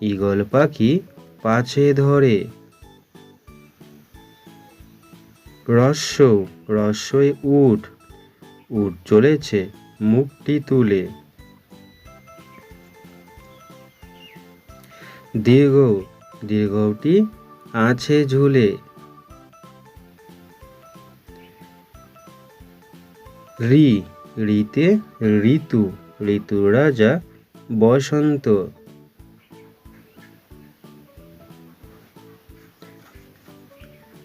Eagle পাখি পাছে ধরে। রস্য, রস্যই উঠ উঠ চলেছে মুখটি তুলে। দীর্ঘ, দীর্ঘটি আছে ঝুলে। রি, রিতে ঋতু ঋতু রাজা বসন্ত।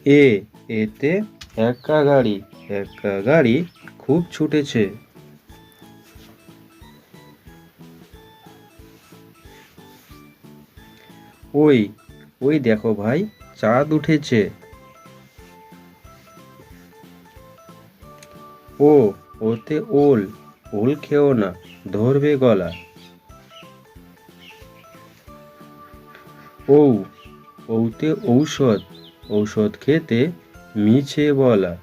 এ, এতে একা গাড়ি একা গাড়ি খুব ছুটেছে। ওই ওই দেখো ভাই, চাঁদ উঠেছে। ও, ওতে ওল ওল খেও না, ধরবে গলা। ঔ, ওতে ঔষধ। ঔষধ খেতে মিছে বলা।